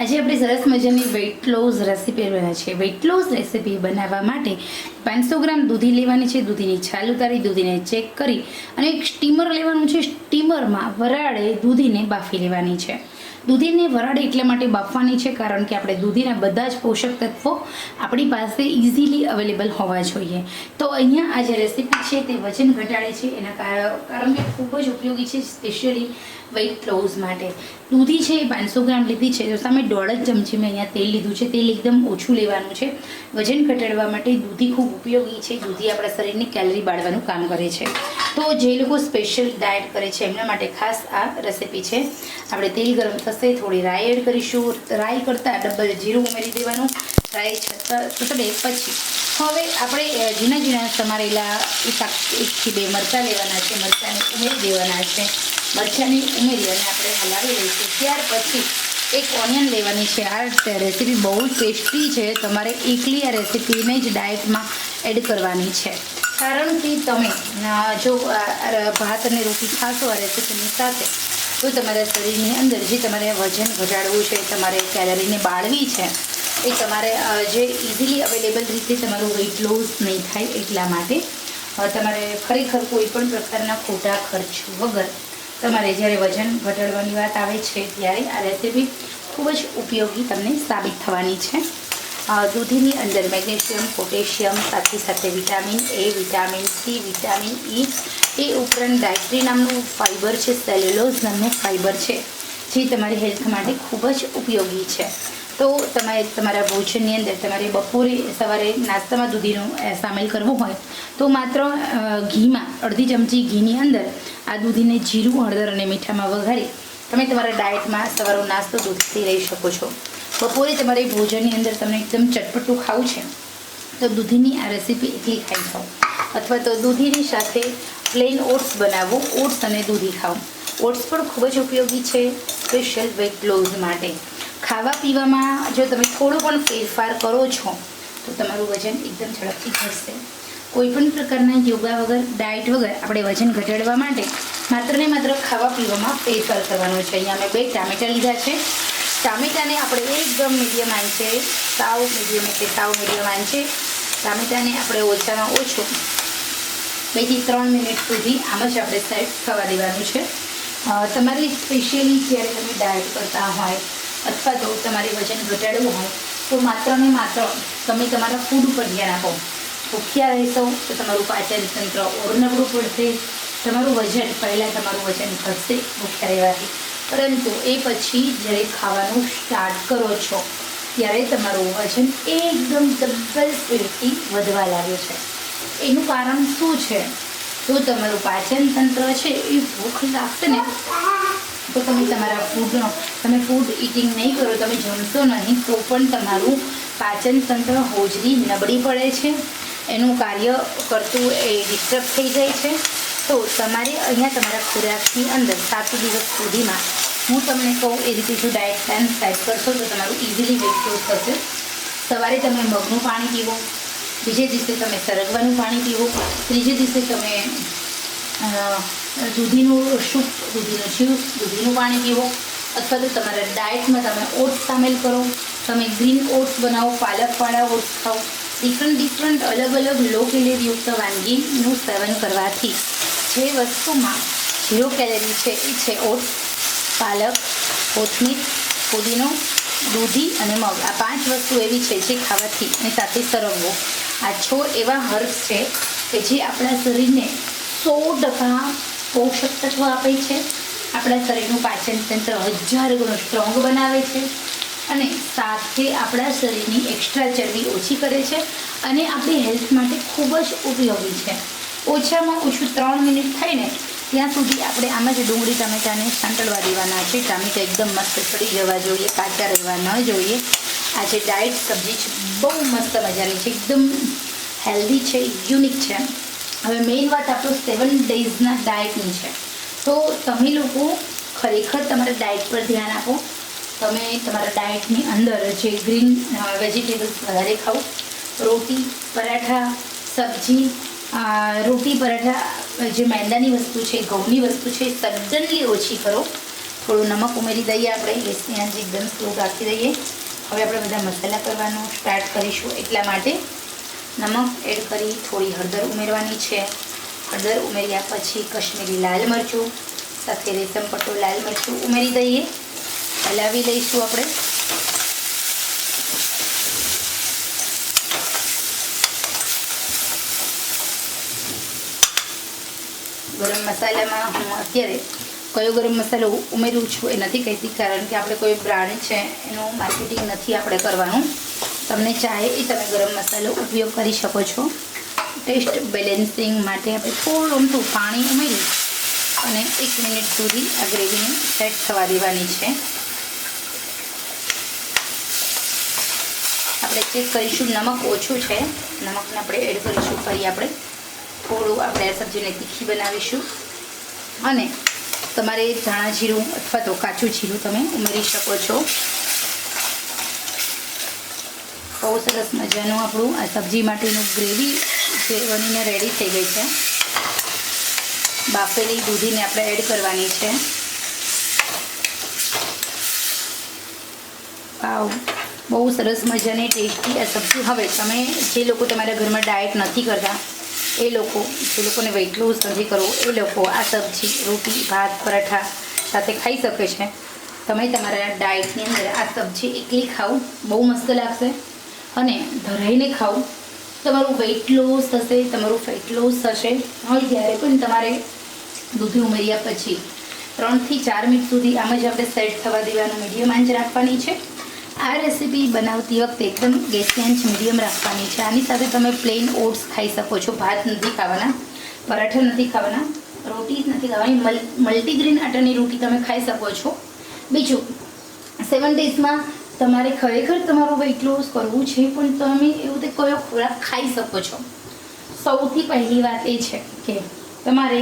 આજે આપણે સરસ મજાની વેઇટ લોઝ રેસીપી બનાવી છે. વેઇટ લોઝ રેસીપી બનાવવા માટે પાંચસો ગ્રામ દૂધી લેવાની છે. દૂધીની છાલ ઉતારી, દૂધીને ચેક કરી અને એક સ્ટીમર લેવાનું છે. સ્ટીમરમાં વરાળે દૂધીને બાફી લેવાની છે. દૂધીને વરાળ એટલા માટે બાફવાની છે, કારણ કે આપણે દૂધીના બધા જ પોષક તત્વો આપણી પાસે ઇઝીલી અવેલેબલ હોવા જોઈએ. તો અહીંયા આ જે રેસીપી છે તે વજન ઘટાડે છે, એના કાર- કારણ કે ખૂબ જ ઉપયોગી છે સ્પેશિયલી વેઇટ લોઝ માટે. દૂધી છે એ પાંચસો ગ્રામ લીધી છે તો સામે દોઢ જ ચમચી મેં અહીંયા તેલ લીધું છે, તેલ એકદમ ઓછું લેવાનું છે. વજન ઘટાડવા માટે દૂધી ખૂબ ઉપયોગી છે, દૂધી આપણા શરીરની કેલરી બાળવાનું કામ કરે છે. તો જે લોકો સ્પેશિયલ ડાયટ કરે છે, એમના માટે ખાસ આ રેસીપી છે. આપણે તેલ ગરમ થશે, થોડી રાઈ એડ કરીશું. રાઈ કરતાં ડબલ જીરું ઉમેરી દેવાનું. રાઈ છતાં છતડે પછી. હવે આપણે ઝીણા ઝીણા સમારેલા એક એકથી બે મરચાં લેવાના છે. મરચાંને ઉમેરી દેવાના છે. મરચાંને ઉમેરી અને આપણે હલાવી લઈશું. ત્યાર પછી એક ઓનિયન લેવાની છે. આ રેસીપી બહુ ટેસ્ટી છે. તમારે એકલી આ રેસીપીને જ ડાયટમાં એડ કરવાની છે. કારણ કે તમે જો ભાત અને રોટી ખાશો આ રેસીપીની સાથે, તો તમારા શરીરની અંદર જે તમારે વજન ઘટાડવું છે, તમારે કેલરીને બાળવી છે, એ તમારે જે ઇઝીલી અવેલેબલ રીતે તમારું વેઇટ લોસ નહીં થાય એટલા માટે તમારે ખરેખર કોઈ પણ પ્રકારના ખોટા ખર્ચ વગર તમારે જ્યારે વજન ઘટાડવાની વાત આવે છે, ત્યારે આ રેસીપી ખૂબ જ ઉપયોગી તમને સાબિત થવાની છે. દૂધીની અંદર મેગ્નેશિયમ, પોટેશિયમ, સાથે સાથે vitamin A, vitamin C, vitamin E. એ ઉપરાંત ડાયટ્રી નામનું ફાઇબર છે, સેલ્યુલોઝ નામનું ફાઇબર છે, જે તમારી હેલ્થ માટે ખૂબ જ ઉપયોગી છે. તો તમારે તમારા ભોજનની અંદર તમારે બપોરે, સવારે નાસ્તામાં દૂધીનું સામેલ કરવું હોય, તો માત્ર ઘીમાં, અડધી ચમચી ઘીની અંદર આ દૂધીને જીરું, હળદર અને મીઠામાં વઘારી તમે તમારા ડાયટમાં સવારનો નાસ્તો દૂધથી લઈ શકો છો. બપોરે તમારે ભોજનની અંદર તમને એકદમ ચટપટું ખાવું છે. તો દૂધીની આ રેસીપી એકલી ખાઈ ખાઓ. અથવા તો દૂધીની સાથે પ્લેન ઓટ્સ બનાવો. ઓટ્સ અને દૂધી ખાઓ. ઓટ્સ પણ ખૂબ જ ઉપયોગી છે સ્પેશિયલ વેટ લોઝ માટે. ખાવા પીવામાં જો તમે થોડો પણ ફેરફાર કરો છો, તો તમારું વજન એકદમ ઝડપથી ઘટશે. કોઈપણ પ્રકારના યોગા વગર ડાયટ વગર આપણે વજન ઘટાડવા માટે માત્ર ને માત્ર ખાવા પીવામાં ફેરફાર કરવાનો છે. અહીંયા મેં બે ટામેટાં લીધા છે. ટામેટાને આપણે એકદમ મીડિયમ આંચે સાવ મીડિયમ એટલે સાવ મીડિયમ આંચે ટામેટાને આપણે ઓછામાં ઓછું બેથી ત્રણ મિનિટ સુધી આમ જ આપણે સેટ થવા દેવાનું છે. તમારી સ્પેશિયલી જ્યારે તમે ડાયટ કરતા હોય અથવા તો તમારે વજન ઘટાડવું હોય, તો માત્ર ને માત્ર તમે તમારા ફૂડ ઉપર ધ્યાન આપો. ભૂખ્યા રહેશો તો તમારું પાચન તંત્ર ઓર નબળું પડશે. તમારું વજન પહેલાં તમારું વજન ઘટશે ભૂખ્યા રહેવાથી. પરંતુ એ પછી જ્યારે ખાવાનું સ્ટાર્ટ કરો છો, ત્યારે તમારું વજન એકદમ ડબલ સ્પીડથી વધવા લાગે છે. એનું કારણ શું છે? તો તમારું પાચન તંત્ર છે, એ ભૂખ લાગશે ને, તો તમે તમારા ફૂડનો તમે ફૂડ ઇટિંગ નહીં કરો, તમે જમશો નહીં, તો પણ તમારું પાચન તંત્ર હોજરી નબળી પડે છે. એનું કાર્ય કરતું એ ડિસ્ટર્બ થઈ જાય છે. તો તમારે અહીંયા તમારા ખોરાકની અંદર સાત દિવસ સુધીમાં હું તમને કહું એ રીતે જો ડાયટ પ્લાન સેટ કરશો તો તમારું ઇઝીલી વેટ લોસ થશે. સવારે તમે મગનું પાણી પીવો, બીજે દિવસે તમે સરગવાનું પાણી પીવો, ત્રીજે દિવસે તમે દૂધીનું સૂપ, દૂધીનું જ્યુસ, દૂધીનું પાણી પીવો, અથવા તો તમારા ડાયટમાં તમે ઓટ્સ સામેલ કરો, તમે ગ્રીન ઓટ્સ બનાવો, પાલકવાળા ઓટ્સ ખાઓ ડિફરન્ટ ડિફરન્ટ અલગ અલગ લો કેલેરીયુક્ત વાનગીનું સેવન કરવાથી જે વસ્તુમાં ઝીરો કેલેરી છે એ છે ઓટ, પાલક, કોથમીર, પુદીનો, દૂધી અને મગ. આ પાંચ વસ્તુ એવી છે જે ખાવાથી અને સાથે સરગવો આ છોડ એવા હર્બ્સ છે કે જે આપણા શરીરને સો ટકા પોષક તત્વ આપે છે. આપણા શરીરનું પાચન તંત્ર હજાર ગણો સ્ટ્રોંગ બનાવે છે અને સાથે આપણા શરીરની એક્સ્ટ્રા ચરબી ઓછી કરે છે અને આપણી હેલ્થ માટે ખૂબ જ ઉપયોગી છે. ઓછામાં ઓછું ત્રણ મિનિટ થઈને ત્યાં સુધી આપણે આમાં જ ડુંગળી ટામેટાને સાંતળવા દેવાના છે, ટામેટા એકદમ મસ્ત ચડી જવા જોઈએ, કાચા રહેવા ન જોઈએ. આ જે ડાયટ સબ્જી છે, બહુ મસ્ત મજાની છે, એકદમ હેલ્ધી છે, યુનિક છે. હવે મેઇન વાત આપણું સેવન ડેઝના ડાયટની છે. તો તમે લોકો ખરેખર તમારા ડાયટ પર ધ્યાન આપો. તમે તમારા ડાયટની અંદર જે ગ્રીન વેજીટેબલ્સ વધારે ખાઓ. રોટી, પરાઠા, સબ્જી અ, રોટી પરાઠા જે મેંદાની વસ્તુ છે ઘઉંની વસ્તુ છે સડનલી ઓછી કરો. થોડું નમક ઉમેરી દઈએ આપણે ગેસની આંચ એકદમ સ્લો રાખી દઈએ. હવે આપણે બધા મસાલા કરવાનું સ્ટાર્ટ કરીશું. એટલા માટે નમક એડ કરી થોડી હળદર ઉમેરવાની છે. હળદર ઉમેર્યા પછી કશ્મીરી લાલ મરચું સાથે રેશમ પટ્ટો લાલ મરચું ઉમેરી દઈએ. હલાવી લઈશું આપણે. ગરમ મસાલામાં હું અત્યારે કયો ગરમ મસાલો ઉમેરું છું એ નથી કહેતી, કારણ કે આપણે કોઈ બ્રાન્ડ છે, એનું માર્કેટિંગ નથી આપણે કરવાનું. તમને ચાહે એ તમે ગરમ મસાલો ઉપયોગ કરી શકો છો. ટેસ્ટ બેલેન્સિંગ માટે આપણે થોડું અમથું પાણી ઉમેરી અને એક મિનિટ સુધી આ ગ્રેવીને સેટ થવા દેવાની છે. આપણે ચેક કરીશું, નમક ઓછું છે. નમકને આપણે એડ કરીશું ફરી આપણે. થોડું આપણે આ સબ્જીને તીખી બનાવીશું. અને તમારે ધાણા જીરું અથવા તો કાચું જીરું તમે ઉમેરી શકો છો. બહુ સરસ મજાનું આપણું આ સબ્જી માટેનું ગ્રેવી જે બનીને રેડી થઈ ગઈ છે. બાફેલી દૂધીને આપણે એડ કરવાની છે. વાવ બહુ સરસ મજાની ટેસ્ટી આ સબ્જી. હવે તમે જે લોકો તમારા ઘરમાં ડાયટ નથી કરતા એ લોકો, જે લોકોને વેઇટ લોસ નથી કરવું, એ લોકો આ સબ્જી, રોટી, ભાત, પરાઠા સાથે ખાઈ શકે છે. તમે તમારા ડાયટની અંદર આ સબ્જી એકલી ખાવ બહુ મસ્ત લાગશે. અને ધરાઈને ખાવ તમારું વેઇટ લોસ થશે, તમારું ફેટ લોસ થશે. હવે જ્યારે પણ તમારે દૂધી ઉમેર્યા પછી ત્રણથી ચાર મિનિટ સુધી આમ જ આપણે સેટ થવા દેવાનું મીડિયમ આંચ રાખવાની છે. આ રેસીપી બનાવતી વખતે એકદમ ગેસની આંચ મીડિયમ રાખવાની છે. આની સાથે તમે પ્લેન ઓટ્સ ખાઈ શકો છો. ભાત નથી ખાવાના, પરાઠા નથી ખાવાના, રોટી નથી ખાવાની. મલ મલ્ટીગ્રેન આટાની રોટી તમે ખાઈ શકો છો. બીજું સેવન ડેઝમાં તમારે ખરેખર તમારું વેઇટ લોસ કરવું છે, પણ તમે એવું તે કયો ખોરાક ખાઈ શકો છો? સૌથી પહેલી વાત એ છે કે તમારે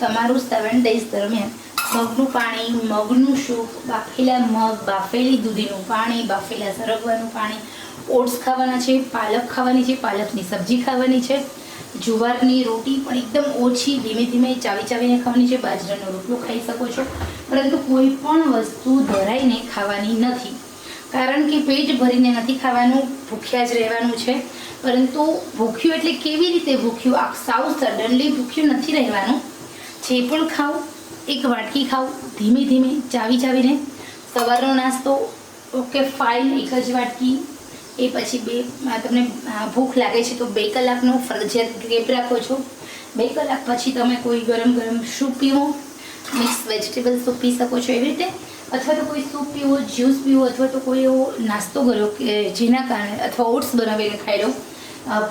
તમારું સેવન ડેઝ દરમિયાન મગનું પાણી, મગનું સૂપ, બાફેલા મગ, બાફેલી દૂધીનું પાણી, બાફેલા સરગવાનું પાણી, ઓટ્સ ખાવાના છે, પાલક ખાવાની છે, પાલકની સબ્જી ખાવાની છે, જુવારની રોટી પણ એકદમ ઓછી, ધીમે ધીમે ચાવી ચાવીને ખાવાની છે, બાજરાનો રોટલો ખાઈ શકો છો. પરંતુ કોઈ પણ વસ્તુ ધરાઈને ખાવાની નથી. કારણ કે પેટ ભરીને નથી ખાવાનું, ભૂખ્યા જ રહેવાનું છે. પરંતુ ભૂખ્યું એટલે કેવી રીતે ભૂખ્યું? આ સાવ સડનલી ભૂખ્યું નથી રહેવાનું. જે પણ ખાઓ એક વાટકી ખાઉં, ધીમે ધીમે ચાવી ચાવીને. સવારનો નાસ્તો, ઓકે ફાઇન એક જ વાટકી. એ પછી બે તમને ભૂખ લાગે છે તો બે કલાકનો ફરજિયાત ગેપ રાખો છો. બે કલાક પછી તમે કોઈ ગરમ ગરમ સૂપ પીવો, મિક્સ વેજીટેબલ સૂપ પી શકો છો એવી રીતે. અથવા તો કોઈ સૂપ પીવો, જ્યુસ પીવો, અથવા તો કોઈ એવો નાસ્તો કર્યો કે જેના કારણે, અથવા ઓટ્સ બનાવીને ખાઈ લો.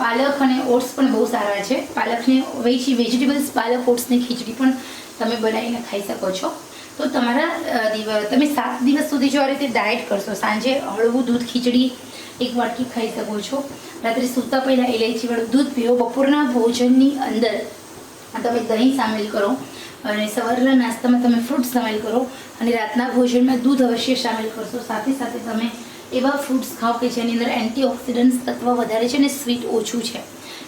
પાલક અને ઓટ્સ પણ બહુ સારા છે. પાલકને વેજી વેજીટેબલ્સ, પાલક, ઓટ્સની ખીચડી પણ તમે બનાવીને ખાઈ શકો છો. તો તમારા તમે સાત દિવસ સુધી જો આ રીતે ડાયટ કરશો, સાંજે હળવું દૂધ, ખીચડી, એક વાટકી ખાઈ શકો છો. રાત્રે સૂતા પહેલાં ઇલાયચીવાળું દૂધ પીવો બપોરના ભોજનની અંદર તમે દહીં સામેલ કરો અને સવારના નાસ્તામાં તમે ફ્રૂટ સામેલ કરો અને રાતના ભોજનમાં દૂધ અવશ્ય સામેલ કરશો. સાથે સાથે તમે એવા ફ્રૂટ્સ ખાઓ કે જેની અંદર એન્ટીઓક્સિડન્ટ્સ તત્વ વધારે છે અને સ્વીટ ઓછું છે.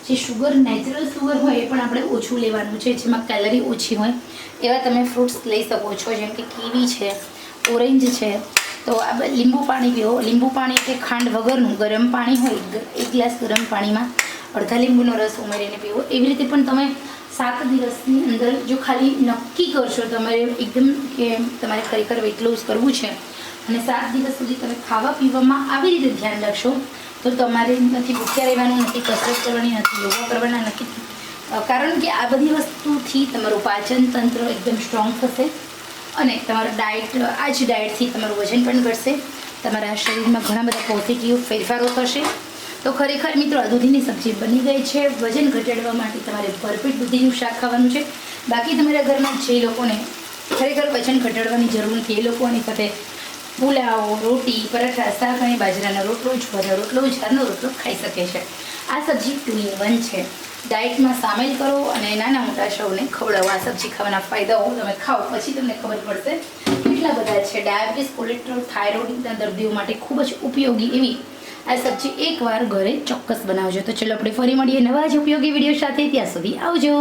જે શુગર નેચરલ શુગર હોય એ પણ આપણે ઓછું લેવાનું છે, જેમાં કેલરી ઓછી હોય. એવા તમે ફ્રૂટ્સ લઈ શકો છો, જેમ કે કીવી છે ઓરેન્જ છે. તો આ લીંબુ પાણી પીવો લીંબુ પાણી કે ખાંડ વગરનું ગરમ પાણી હોય એક ગ્લાસ ગરમ પાણીમાં અડધા લીંબુનો રસ ઉમેરીને પીવો. એવી રીતે પણ તમે સાત દિવસની અંદર જો ખાલી નક્કી કરશો તમારે એકદમ કે તમારે ખરેખર વેટ લોસ કરવું છે અને સાત દિવસ સુધી તમે ખાવા પીવામાં આવી રીતે ધ્યાન રાખશો, તો તમારે નથી ભૂખ્યા રહેવાનું, નથી કસરત કરવાની, નથી યોગા કરવાના, નથી. કારણ કે આ બધી વસ્તુથી તમારું પાચન તંત્ર એકદમ સ્ટ્રોંગ થશે અને તમારું ડાયટ આ જ ડાયટથી તમારું વજન પણ ઘટશે. તમારા શરીરમાં ઘણા બધા પોઝિટિવ ફેરફારો થશે. તો ખરેખર મિત્રો, આ દૂધીની સબ્જી બની ગઈ છે. વજન ઘટાડવા માટે તમારે ભરપેટ દૂધીનું શાક ખાવાનું છે. બાકી તમારા ઘરમાં જે લોકોને ખરેખર વજન ઘટાડવાની જરૂર નથી, એ લોકોની સાથે પુલાવ, રોટી, પરાઠા શાક અને બાજરાનો રોટલો જુવારનો રોટલો ઝારનો રોટલો ખાઈ શકે છે. આ સબ્જી ટુ ઇન વન છે. ડાયટમાં સામેલ કરો અને નાના મોટા સૌને ખવડાવો. આ સબ્જી ખાવાના ફાયદાઓ તમે ખાઓ પછી તમને ખબર પડશે કેટલા બધા છે. ડાયાબિટીસ, કોલેસ્ટ્રોલ થાઇરોઇડના દર્દીઓ માટે ખૂબ જ ઉપયોગી એવી આ સબ્જી એકવાર ઘરે ચોક્કસ બનાવજો. તો ચલો આપણે ફરી મળીએ નવા જ ઉપયોગી વીડિયો સાથે. ત્યાં સુધી આવજો.